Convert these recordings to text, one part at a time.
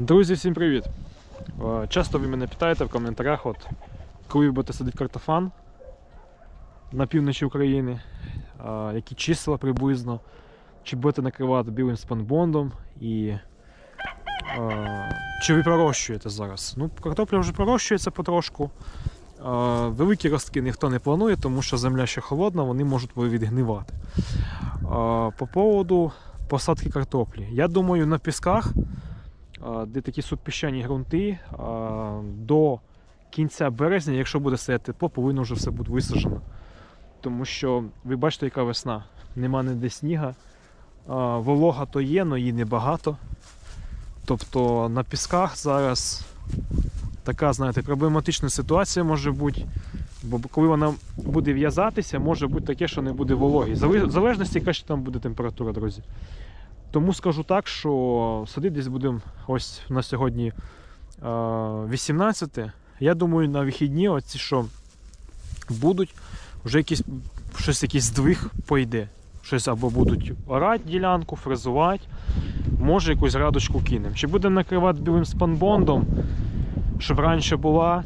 Друзі, всім привіт! Е, Часто ви мене питаєте в коментарях, от, коли ви будете садити картофан на півночі України, е, які числа приблизно, чи будете накривати білим спанбондом і е, чи ви пророщуєте зараз. Ну, картопля вже пророщується потрошку. Великі ростки ніхто не планує, тому що земля ще холодна, вони можуть відгнивати. По поводу посадки картоплі. Я думаю, на пісках де такі субпіщані ґрунти, до кінця березня, якщо буде стояти тепло, повинно вже все бути висаджено. Тому що ви бачите, яка весна. Нема ніде сніга. Волога то є, але її небагато. Тобто на пісках зараз така, знаєте, проблематична ситуація може бути. Бо коли вона буде в'язатися, може бути таке, що не буде вологі. В залежності, яка ще там буде температура, друзі. Тому скажу так, що садити десь будемо ось на сьогодні е, 18. Я думаю, на вихідні, оці, що будуть, вже якийсь, щось якийсь здвиг пойде. Щось або будуть орати ділянку, фрезувати, може якусь радочку кинемо. Чи буде накривати білим спанбондом, щоб раніше була.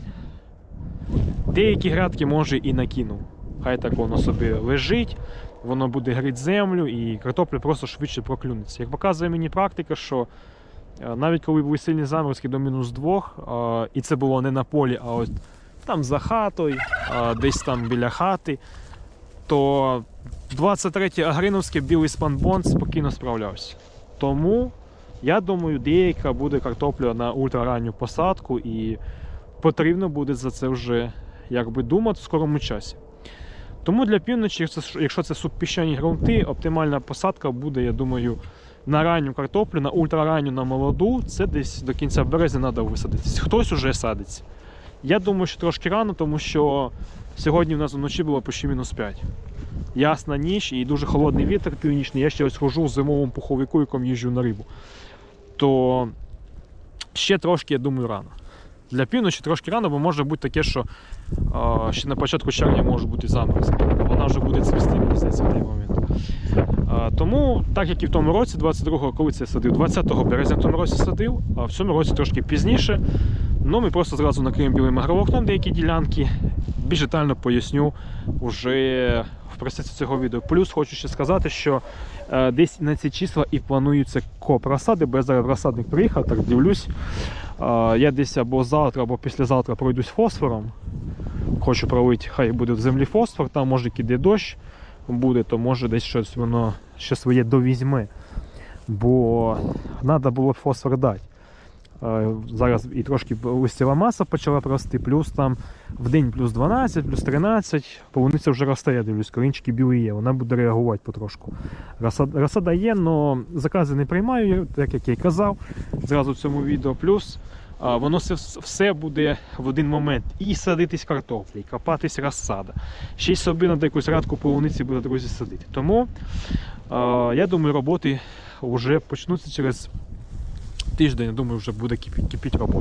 Деякі грядки може і накинув. Хай так воно собі лежить, воно буде грити землю і картопля просто швидше проклюнеться. Як показує мені практика, що е, навіть коли були сильні заморозки до мінус 2, і це було не на полі, а от там за хатою, е, десь там біля хати, то 23-й Агриновське білий спанбонд спокійно справлявся. Тому я думаю, деяка буде картопля на ультраранню посадку і потрібно буде за це вже якби думати в скорому часі. Тому для півночі, якщо це- субпіщані ґрунти, оптимальна посадка буде, я думаю, на ранню картоплю, на ультраранню, на молоду, це десь до кінця березня треба висадитись. Хтось уже садиться. Я думаю, що трошки рано, тому що сьогодні в нас вночі було почти мінус 5. Ясна ніч і дуже холодний вітер північний. Я ще ось хожу в зимовому пуховику, якому їжджу на рибу. То ще трошки, я думаю, рано. Для півночі трошки рано, бо може бути таке, що а, ще на початку червня може бути заморозки. Вона вже буде цвісти, мені здається, в той момент. А, тому, так як і в тому році, 22-го, коли це садив, 20 березня в тому році садив, а в цьому році трошки пізніше. Ну, ми просто зразу накриємо білим агроволокном деякі ділянки. Більш детально поясню вже в процесі цього відео. Плюс хочу ще сказати, що е, десь на ці числа і плануються коп розсади, бо я зараз в розсадник приїхав, так дивлюсь. Е, я десь або завтра, або післязавтра пройдусь фосфором. Хочу пролити, хай буде в землі фосфор, там може іде дощ буде, то може десь щось воно ще своє довізьме. Бо треба було фосфор дати. Е, Зараз і трошки листява маса почала рости, плюс там в день плюс 12, плюс 13, полуниця вже росте, я дивлюсь, корінчики білі є, вона буде реагувати потрошку. Розсада, є, але закази не приймаю, так як я й казав зразу в цьому відео. Плюс воно все, все буде в один момент. І садитись картоплі, і копатись розсада. Ще й собі на якусь радку полуниці буде друзі садити. Тому я думаю, роботи вже почнуться через тиждень, думаю, вже буде кипіти робота.